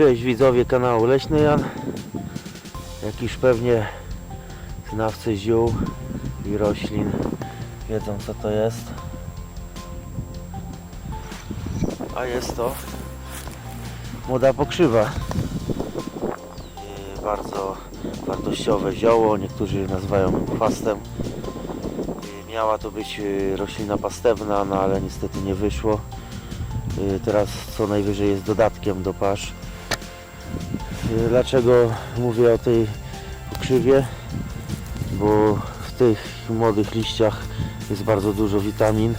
Cześć widzowie kanału Leśny Jan. Jak już pewnie znawcy ziół i roślin wiedzą co to jest. A jest to młoda pokrzywa. Bardzo wartościowe zioło, niektórzy nazywają chwastem. Miała to być yy, roślina pastewna, no ale niestety nie wyszło. Yy, Teraz co najwyżej jest dodatkiem do pasz. Yy, Dlaczego mówię o tej pokrzywie? Bo w tych młodych liściach jest bardzo dużo witamin.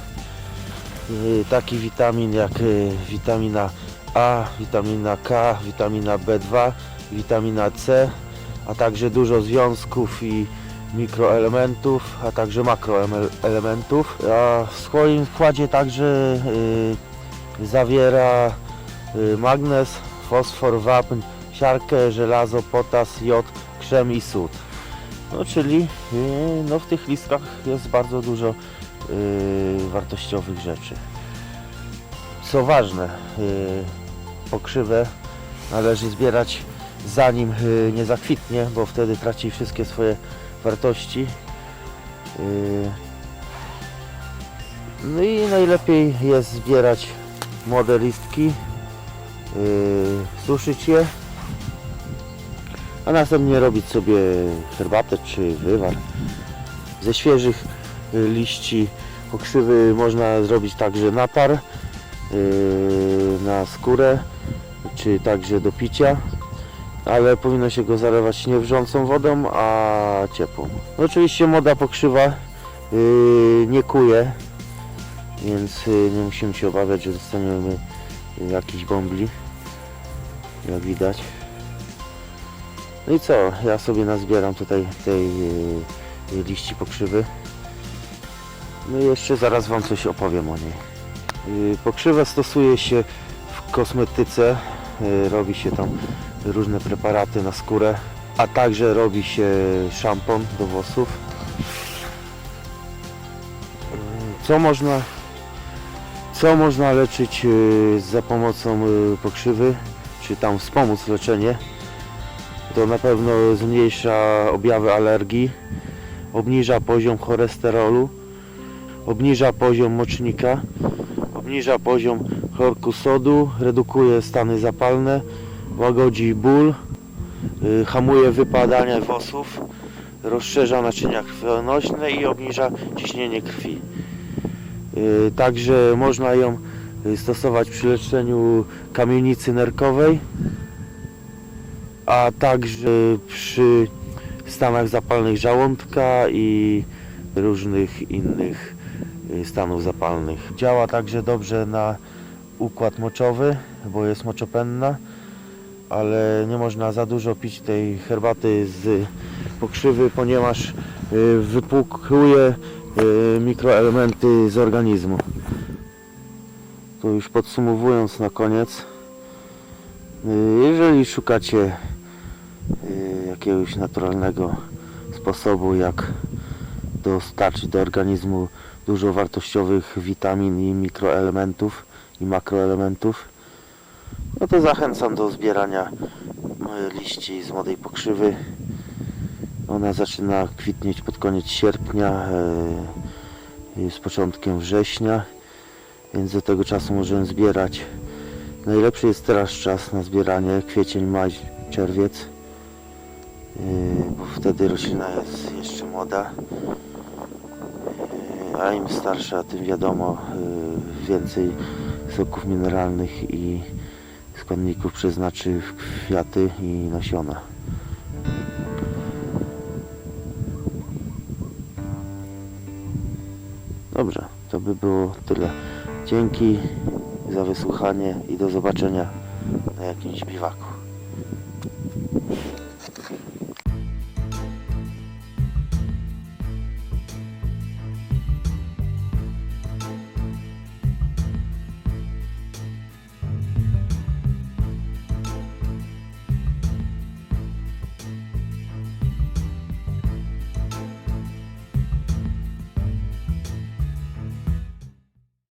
Yy, Taki witamin jak yy, witamina A, witamina K, witamina B2, witamina C, a także dużo związków i mikroelementów, a także makroelementów. A w swoim składzie także yy, zawiera y, magnez, fosfor, wapń, siarkę, żelazo, potas, jod, krzem i sód. No czyli y, no, w tych listkach jest bardzo dużo y, wartościowych rzeczy. Co ważne, y, pokrzywę należy zbierać zanim y, nie zakwitnie, bo wtedy traci wszystkie swoje wartości. Y, no i najlepiej jest zbierać młode listki, yy, suszyć je, a następnie robić sobie herbatę czy wywar. Ze świeżych y, liści pokrzywy można zrobić także napar yy, na skórę, czy także do picia, ale powinno się go zalewać nie wrzącą wodą, a ciepłą. Oczywiście młoda pokrzywa yy, nie kuje, więc y, nie musimy się obawiać, że dostaniemy y, jakiś bombli, jak widać. No i co, ja sobie nazbieram tutaj tej y, y, liści pokrzywy. No i jeszcze zaraz Wam coś opowiem o niej. Y, Pokrzywę stosuje się w kosmetyce, y, robi się tam różne preparaty na skórę, a także robi się szampon do włosów. Co można co można leczyć za pomocą pokrzywy, czy tam wspomóc leczenie? To na pewno zmniejsza objawy alergii, obniża poziom cholesterolu, obniża poziom mocznika, obniża poziom chlorku redukuje stany zapalne, łagodzi ból, y, hamuje wypadanie włosów, rozszerza naczynia krwionośne i obniża ciśnienie krwi. Y, Także można ją y, stosować przy leczeniu kamienicy nerkowej, a także przy stanach zapalnych żołądka i różnych innych y, stanów zapalnych. Działa także dobrze na układ moczowy, bo jest moczopenna, ale nie można za dużo pić tej herbaty z pokrzywy, ponieważ y, wypłukuje y, mikroelementy z organizmu. To już podsumowując na koniec, jeżeli szukacie jakiegoś naturalnego sposobu, jak dostarczyć do organizmu dużo wartościowych witamin i mikroelementów i makroelementów, no to zachęcam do zbierania y, liści z młodej pokrzywy. Ona zaczyna kwitnieć pod koniec sierpnia, e, z początkiem września, więc do tego czasu możemy zbierać. Najlepszy jest teraz czas na zbieranie, kwiecień, maj, czerwiec, e, bo wtedy roślina jest jeszcze młoda, E, a im starsza, tym wiadomo, e, więcej soków mineralnych i składników przeznaczy w kwiaty i nasiona. Dobrze, to by było tyle. Dzięki za wysłuchanie i do zobaczenia na jakimś biwaku.